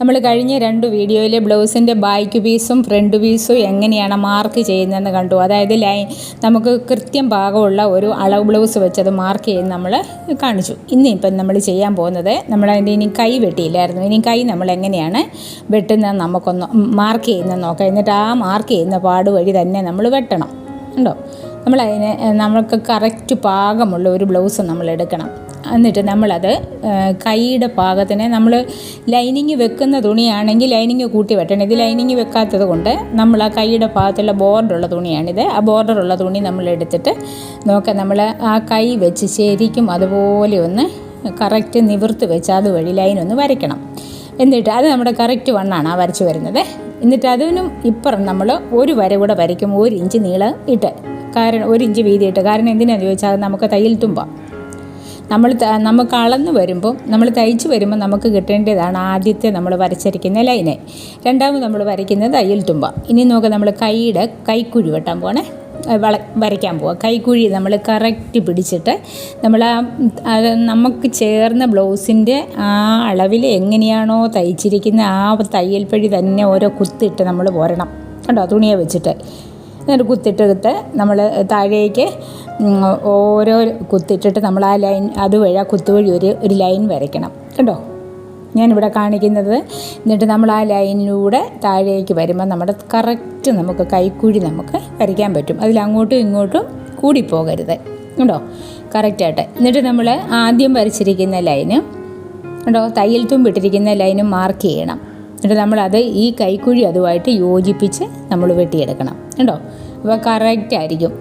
നമ്മൾ കഴിഞ്ഞ രണ്ട് വീഡിയോയിൽ ബ്ലൗസിന്റെ ബാക്ക് പീസും ഫ്രണ്ട് പീസും എങ്ങനെയാണ് മാർക്ക് ചെയ്യുന്നതെന്ന് കണ്ടു. അതായത് ലൈൻ നമുക്ക് കൃത്യം ഭാഗമുള്ള ഒരു അളവ് ബ്ലൗസ് വെച്ചത് മാർക്ക് ചെയ്യുന്ന നമ്മൾ കാണിച്ചു. ഇന്നിപ്പം നമ്മൾ ചെയ്യാൻ പോകുന്നത് നമ്മൾ അതിന്റെ ഇനി കൈ വെട്ടിയില്ലായിരുന്നു. ഇനി കൈ നമ്മൾ എങ്ങനെയാണ് വെട്ടുന്നത് നമുക്കൊന്ന് മാർക്ക് ചെയ്യുന്നത് നോക്കാം. എന്നിട്ട് ആ മാർക്ക് ചെയ്യുന്ന പാട് വഴി തന്നെ നമ്മൾ വെട്ടണം. ഉണ്ടോ? നമ്മളതിന് നമുക്ക് കറക്റ്റ് പാകമുള്ള ഒരു ബ്ലൗസ് നമ്മൾ എടുക്കണം. എന്നിട്ട് നമ്മളത് കൈയുടെ പാകത്തിന് നമ്മൾ ലൈനിങ് വെക്കുന്ന തുണിയാണെങ്കിൽ ലൈനിങ് കൂട്ടി വെട്ടണം. ഇത് ലൈനിങ് വെക്കാത്തത് കൊണ്ട് നമ്മൾ ആ കൈയുടെ ഭാഗത്തുള്ള ബോർഡറുള്ള തുണിയാണിത്. ആ ബോർഡറുള്ള തുണി നമ്മൾ എടുത്തിട്ട് നോക്കാം നമ്മൾ ആ കൈ വെച്ച് ശരിക്കും അതുപോലെ ഒന്ന് കറക്റ്റ് നിവർത്ത് വെച്ച് അതുവഴി ലൈനൊന്ന് വരയ്ക്കണം. എന്നിട്ട് അത് നമ്മുടെ കറക്റ്റ് വണ്ണാണ് ആ വരച്ച് വരുന്നത്. എന്നിട്ട് അതിനും ഇപ്പുറം നമ്മൾ ഒരു വര കൂടെ വരയ്ക്കും ഒരു ഇഞ്ച് നീളം ഇട്ട്. കാരണം ഒരു ഇഞ്ച് വീതി ഇട്ട് കാരണം എന്തിനാണെന്ന് ചോദിച്ചാൽ നമുക്ക് തയ്യൽ തുമ്പാം. നമ്മൾ നമുക്ക് അളന്ന് വരുമ്പോൾ നമ്മൾ തയ്ച്ച് വരുമ്പോൾ നമുക്ക് കിട്ടേണ്ടതാണ് ആദ്യത്തെ നമ്മൾ വരച്ചിരിക്കുന്ന ലൈന്. രണ്ടാമത് നമ്മൾ വരയ്ക്കുന്നത് തയ്യൽ തുമ്പ. ഇനി നോക്കാം നമ്മൾ കൈയുടെ കൈക്കുഴി വെട്ടാൻ പോകണേ വള വരയ്ക്കാൻ പോവാം. കൈക്കുഴി നമ്മൾ കറക്റ്റ് പിടിച്ചിട്ട് നമ്മൾ ആ അത് നമുക്ക് ചേർന്ന ബ്ലൗസിന്റെ ആ അളവിൽ എങ്ങനെയാണോ തയ്ച്ചിരിക്കുന്ന ആ തയ്യൽപ്പഴി പഴി തന്നെ ഓരോ കുത്തിട്ട് നമ്മൾ പോരണം. കണ്ടോ? തുണിയെ വെച്ചിട്ട്. എന്നിട്ട് കുത്തിട്ടെടുത്ത് നമ്മൾ താഴേക്ക് ഓരോ കുത്തിട്ടിട്ട് നമ്മൾ ആ ലൈൻ അതുവഴി ആ കുത്തുവഴി ഒരു ഒരു ലൈൻ വരയ്ക്കണം. കേട്ടോ? ഞാനിവിടെ കാണിക്കുന്നത് എന്നിട്ട് നമ്മൾ ആ ലൈനിലൂടെ താഴേക്ക് വരുമ്പോൾ നമ്മുടെ കറക്റ്റ് നമുക്ക് കൈക്കുഴി നമുക്ക് വരയ്ക്കാൻ പറ്റും. അതിൽ അങ്ങോട്ടും ഇങ്ങോട്ടും കൂടിപ്പോകരുത്. കേട്ടോ കറക്റ്റായിട്ട്. എന്നിട്ട് നമ്മൾ ആദ്യം വരച്ചിരിക്കുന്ന ലൈന് കേട്ടോ തയ്യൽ തുമ്പിട്ടിരിക്കുന്ന ലൈനും മാർക്ക് ചെയ്യണം. എന്നിട്ട് നമ്മളത് ഈ കൈക്കുഴി അതുമായിട്ട് യോജിപ്പിച്ച് നമ്മൾ വെട്ടിയെടുക്കണം. കേട്ടോ അപ്പോൾ കറക്റ്റ് ആയിരിക്കും.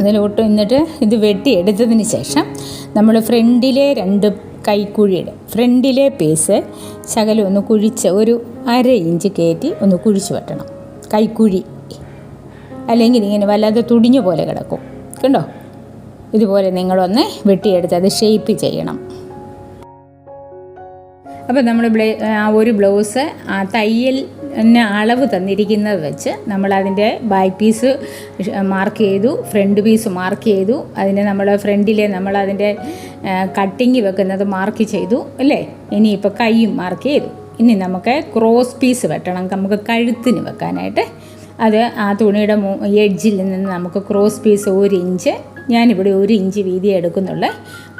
അതിലോട്ട് എന്നിട്ട് ഇത് വെട്ടിയെടുത്തതിന് ശേഷം നമ്മൾ ഫ്രണ്ടിലെ രണ്ട് കൈക്കുഴിയുടെ ഫ്രണ്ടിലെ പീസ് ശകലം ഒന്ന് കുഴിച്ച് ഒരു അര ഇഞ്ച് കയറ്റി ഒന്ന് കുഴിച്ച് വെട്ടണം. കൈക്കുഴി. അല്ലെങ്കിൽ ഇങ്ങനെ വല്ലാതെ തുടിഞ്ഞ പോലെ കിടക്കും. കണ്ടോ? ഇതുപോലെ നിങ്ങളൊന്ന് വെട്ടിയെടുത്ത് അത് ഷേപ്പ് ചെയ്യണം. അപ്പോൾ നമ്മൾ ആ ഒരു ബ്ലൗസ് തയ്യൽ എന്നെ അളവ് തന്നിരിക്കുന്നത് വെച്ച് നമ്മൾ അതിന്റെ ബാക്ക് പീസ് മാർക്ക് ചെയ്തു ഫ്രണ്ട് പീസ് മാർക്ക് ചെയ്തു അതിനെ നമ്മൾ ഫ്രണ്ടിലെ നമ്മൾ അതിന്റെ കട്ടിങ് വെക്കുന്നത് മാർക്ക് ചെയ്തു അല്ലേ? ഇനിയിപ്പോൾ കൈയും മാർക്ക് ചെയ്തു. ഇനി നമുക്ക് ക്രോസ് പീസ് വെട്ടണം നമുക്ക് കഴുത്തിന് വെക്കാനായിട്ട്. അത് ആ തുണിയുടെ എഡ്ജിൽ നിന്ന് നമുക്ക് ക്രോസ് പീസ് ഒരു ഇഞ്ച് ഞാനിവിടെ ഒരു ഇഞ്ച് വീതി എടുക്കുന്നുള്ള.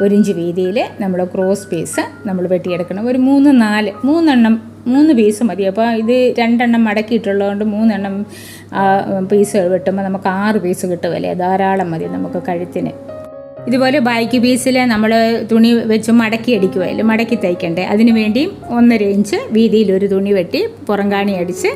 ഒരു ഇഞ്ച് വീതിയിൽ നമ്മൾ ക്രോസ് പീസ് നമ്മൾ വെട്ടിയെടുക്കണം. ഒരു മൂന്ന് നാല് മൂന്നെണ്ണം മൂന്ന് പീസ് മതി. അപ്പോൾ ഇത് രണ്ടെണ്ണം മടക്കിയിട്ടുള്ളതുകൊണ്ട് മൂന്നെണ്ണം പീസ് വെട്ടുമ്പോൾ നമുക്ക് ആറ് പീസ് കിട്ടുമല്ലേ ധാരാളം മതി നമുക്ക് കഴുത്തിന്. ഇതുപോലെ ബാക്ക് പീസിൽ നമ്മൾ തുണി വെച്ച് മടക്കി അടിക്കുമല്ലോ മടക്കി തയ്ക്കണ്ടേ. അതിന് വേണ്ടി ഒന്നര ഇഞ്ച് വീതിയിൽ ഒരു തുണി വെട്ടി പുറംകാണി അടിച്ച്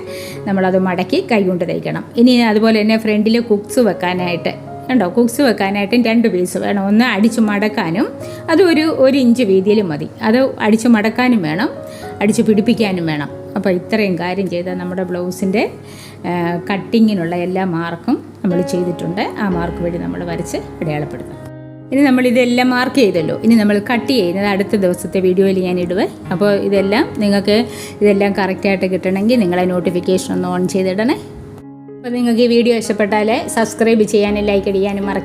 നമ്മളത് മടക്കി കൈകൊണ്ട് തയ്ക്കണം. ഇനി അതുപോലെ തന്നെ ഫ്രണ്ടിൽ കുക്സ് വെക്കാനായിട്ട്. കണ്ടോ? കുക്സ് വെക്കാനായിട്ടും രണ്ട് പീസ് വേണം. ഒന്ന് അടിച്ചു മടക്കാനും അത് ഒരു ഒരു ഇഞ്ച് വീതിയിൽ മതി. അത് അടിച്ചു മടക്കാനും വേണം അടിച്ച് പിടിപ്പിക്കാനും വേണം. അപ്പോൾ ഇത്രയും കാര്യം ചെയ്താൽ നമ്മുടെ ബ്ലൗസിന്റെ കട്ടിങ്ങിനുള്ള എല്ലാ മാർക്കും നമ്മൾ ചെയ്തിട്ടുണ്ട്. ആ മാർക്ക് വഴി നമ്മൾ വരച്ച് അടയാളപ്പെടുത്തും. ഇനി നമ്മൾ ഇതെല്ലാം മാർക്ക് ചെയ്തല്ലോ. ഇനി നമ്മൾ കട്ട് ചെയ്യുന്നത് അടുത്ത ദിവസത്തെ വീഡിയോയിൽ ഞാൻ ഇടുവേ. അപ്പോൾ ഇതെല്ലാം നിങ്ങൾക്ക് ഇതെല്ലാം കറക്റ്റായിട്ട് കിട്ടണമെങ്കിൽ നിങ്ങളെ നോട്ടിഫിക്കേഷൻ ഒന്ന് ഓൺ ചെയ്തിടണേ. അപ്പോൾ നിങ്ങൾക്ക് ഈ വീഡിയോ ഇഷ്ടപ്പെട്ടാൽ സബ്സ്ക്രൈബ് ചെയ്യാനും ലൈക്ക് അടിക്കാനും മറക്കരുത്.